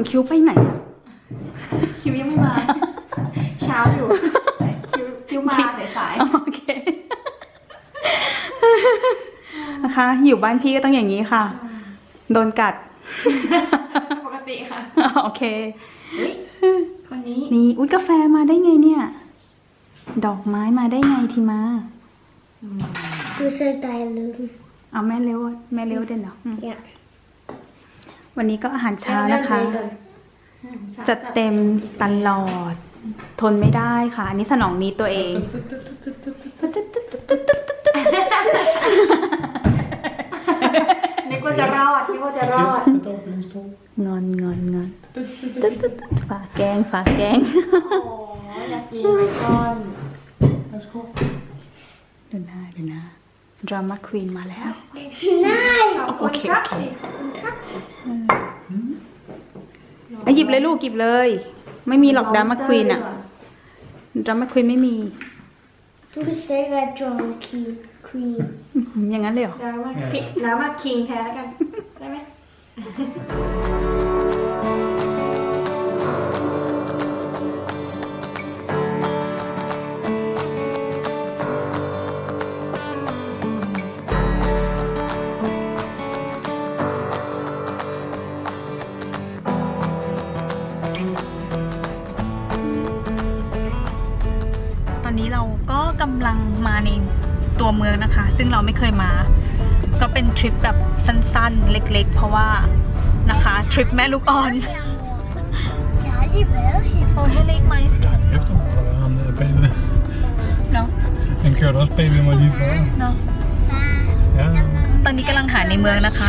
งคิ้วไปไหนอะคิวยังไม่มา เช้าอยู่คิวคิวมาสายอ๋อโอเคนะคะอยู่บ้านพี่ก็ต้องอย่างนี้ค่ะ โดนกัดๆปกติค่ะ โอเคเฮ้ยคนนี้นี่อุ้ยกาแฟมาได้ไงเนี่ย ดอกไม้มาได้ไงทีมา Du sagde dig lyden. เอาแม่เร็วแม่เร็วเด่นเหรออืม Ja. วันนี้ก็อาหารเช้านะคะ จัดเต็มตลอด ทนไม่ได้ค่ะ อันนี้สนองนี้ตัวเอง นึกว่าจะรอดนึกว่าจะรอด Precies, met de openingstol. งอนงอนงอนฝาแกงฝาแกงโอ้อยากกินไบคอน Let's go. ดูหน้าดูหน้า ดราม่าควีนมาแล้วขอบคุณครับสิขอบคุณครับอะหยิบเลยลูกหยิบเลย ไม่มีหรอกดราม่าควีนอะดราม่าควีนไม่มี Du kan selv være drama queen. queen. อื้อหืออย่างนั้นเลยเหรอแล้วมาคิแล้วมาคิงแท้แล้วกัน ได้ไหม อนนี้เราก็กำลังมาในตัวเมืองนะคะ ซึ่งเราไม่เคยมา ก็เป็นทริปแบบสั้นๆ เล็กๆ เพราะว่านะคะทริปแม่ลูกอ่อน Jeg har lige været her. โอ้ให้เล็กไหมสแกน Efter mig, så er ham nede bagved. เนาะ Han kørte også bagved mig lige før. เนาะ Ja, ตอนนี้กำลังหาในเมืองนะคะ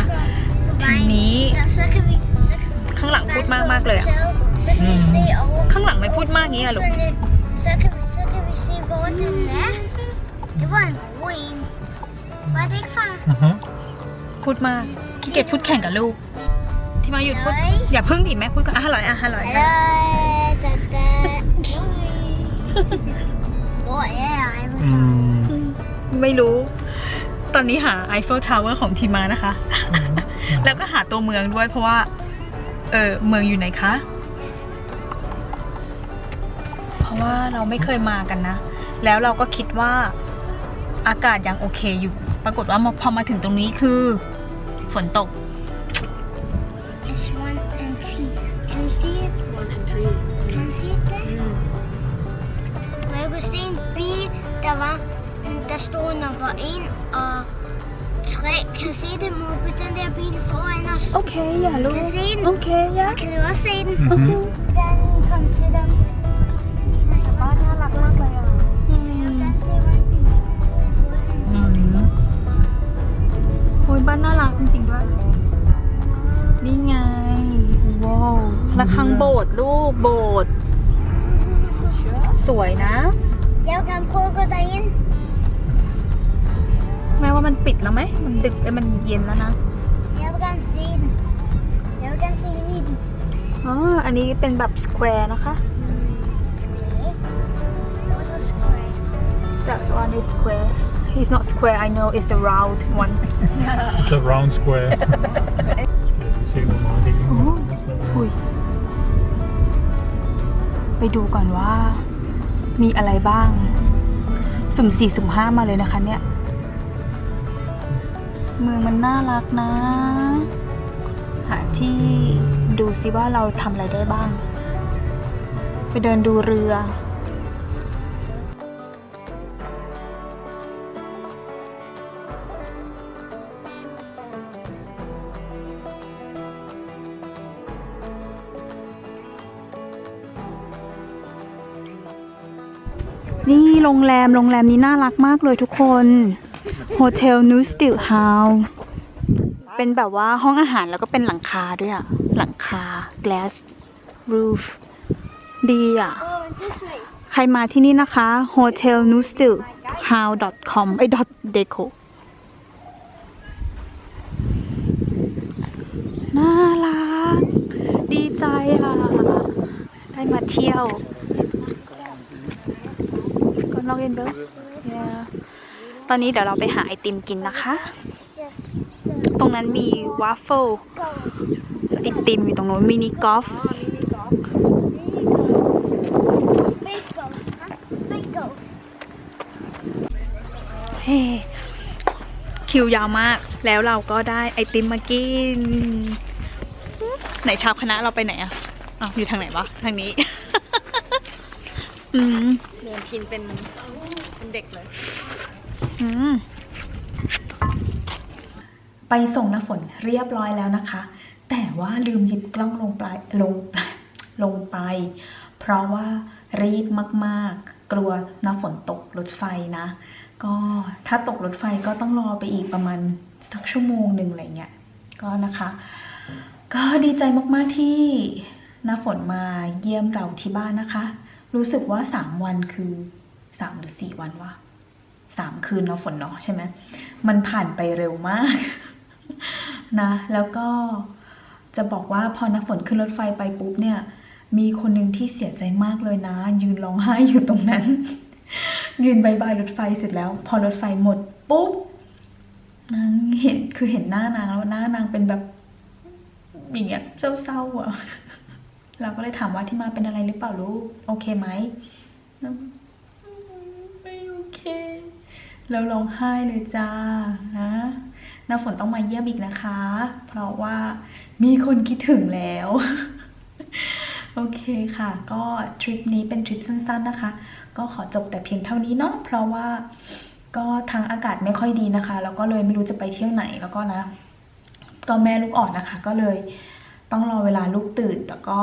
ทีนี้ Så, så kan vi... Så, ข้างหลังพูดมากมากๆเลยอะ så kan vi se over ข้างหลังไม่พูดมากงี้อะลูก sådan vi se, hvor den er. Det var en god en. Var det ikke, far? aha. พูดมากขี้เกียจพูดแข่งกับลูก ที่มาหยุดพูดอย่าพึ่งดิแม่พูดก่อนอะอร่อยอะอร่อย Hallo, da, da. Hvor er jeg? Mm. ไม่รู้ ตอนนี้หา Eiffel Tower ของทีมานะคะ แล้วก็หาตัวเมืองด้วยเพราะว่า เออเมืองอยู่ไหนคะ เพราะว่าเราไม่เคยมากันนะ แล้วเราก็คิดว่าอากาศยังโอเคอยู่ ปรากฏว่าพอมาถึงตรงนี้คือ ฝนตก It's one and three. Can you see it? one and three Kan du se det? Men jeg kunne se en bil, der var, der stod nummer 1 og 3. Kan du se det, Mobe? Den der bil foran os. โอเคอย่าลูก Kan du se den? โอเคอย่า Kan du også se den? Mhm. Den kom til dem. บ้านน่ารักมากเลยอะ บ้านน่ารักจริงๆด้วย นี่ไง ว้าวระฆังโบสถ์ลูกโบสถ์สวยนะ Jeg vil gerne prøve at gå derind. แม้ว่ามันปิดแล้วไหม มันดึกเอ้ยมันเย็นแล้วนะ Jeg vil gerne se den. Jeg vil gerne se ind i den. อ๋อ อันนี้เป็นแบบสแควร์นะคะ Square. What is square? That one is square It's not square I know it's the round one It's a round square. Se hvor meget det kan Uh. อุ้ยไปดูก่อนว่า มีอะไรบ้าง สุ่มสี่สุ่มห้ามาเลยนะคะเนี่ย เมืองมันน่ารักนะ หาที่ดูซิว่าเราทำอะไรได้บ้าง ไปเดินดูเรือ นี่โรงแรมโรงแรมนี้น่ารักมากเลยทุกคนโฮเทลนูสติลเฮาเป็นแบบว่าห้องอาหารแล้วก็เป็นหลังคาด้วยอะหลังคา glass roof ดีอะใครมาที่นี่นะคะ hotel n u s t i l h o w com ไอ้ dot deco น่ารัก ดีใจอะได้มาเที่ยว ลองเอ็นเด้อ Yeah ตอนนี้เดี๋ยวเราไปหาไอติมกินนะคะ ตรงนั้นมีวาฟเฟิลไอติมอยู่ตรงโน้นมินิกอล์ฟเฮ้คิวยาวมากแล้วเราก็ได้ไอติมมากิน ไหนชาวคณะเราไปไหนอะอ้าวอยู่ทางไหนวะ ทางนี้ อืมเดินกินเป็นเป็นเด็กเลย อืมไปส่งน้ำฝนเรียบร้อยแล้วนะคะ แต่ว่าลืมหยิบกล้องลงปลายลงปลายลงไป เพราะว่ารีบมากๆ กลัวน้ำฝนตกรถไฟนะ ก็ถ้าตกรถไฟก็ต้องรอไปอีกประมาณสักชั่วโมงหนึ่งอะไรเงี้ยก็นะคะ ก็ดีใจมากๆที่น้าฝนมาเยี่ยมเราที่บ้านนะคะ รู้สึกว่าสามวันคือสามหรือสี่วันวะสามคืนเนาะฝนเนาะใช่ไหมมันผ่านไปเร็วมากนะ แล้วก็จะบอกว่าพอน้าฝนขึ้นรถไฟไปปุ๊บเนี่ย มีคนหนึ่งที่เสียใจมากเลยนะ ยืนร้องไห้อยู่ตรงนั้น ยืนบายบายรถไฟเสร็จแล้ว พอรถไฟหมดปุ๊บนางเห็นคือเห็นหน้านางแล้วหน้านางเป็นแบบอย่างเงี้ยเศร้าๆอะ เราก็เลยถามว่าที่มาเป็นอะไรหรือเปล่าลูกโอเคไหมไม่โอเคแล้วร้องไห้เลยจ้านะน้าฝนต้องมาเยี่ยมอีกนะคะ เพราะว่ามีคนคิดถึงแล้ว โอเคค่ะ ก็ทริปนี้เป็นทริปสั้นๆนะคะ ก็ขอจบแต่เพียงเท่านี้เนาะเพราะว่าก็ทางอากาศไม่ค่อยดีนะคะ แล้วก็เลยไม่รู้จะไปเที่ยวไหนแล้วก็นะ ก็แม่ลูกอ่อนนะคะ ก็เลย ต้องรอเวลาลูกตื่นแต่ก็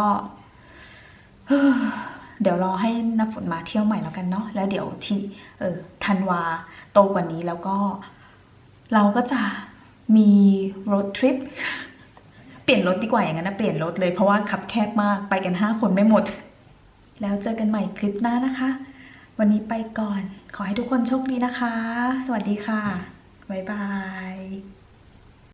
เดี๋ยวรอให้นับฝนมาเที่ยวใหม่แล้วกันเนาะแล้วเดี๋ยวที่เออธันวาโตกว่านี้แล้วก็ เราก็จะมีรถทริปเปลี่ยนรถดีกว่าอย่างนั้นนะเปลี่ยนรถเลยเพราะว่าขับแคบมากไปกันห้าคนไม่หมด แล้วเจอกันใหม่คลิปหน้านะคะ วันนี้ไปก่อน ขอให้ทุกคนโชคดีนะคะ สวัสดีค่ะ บ๊ายบาย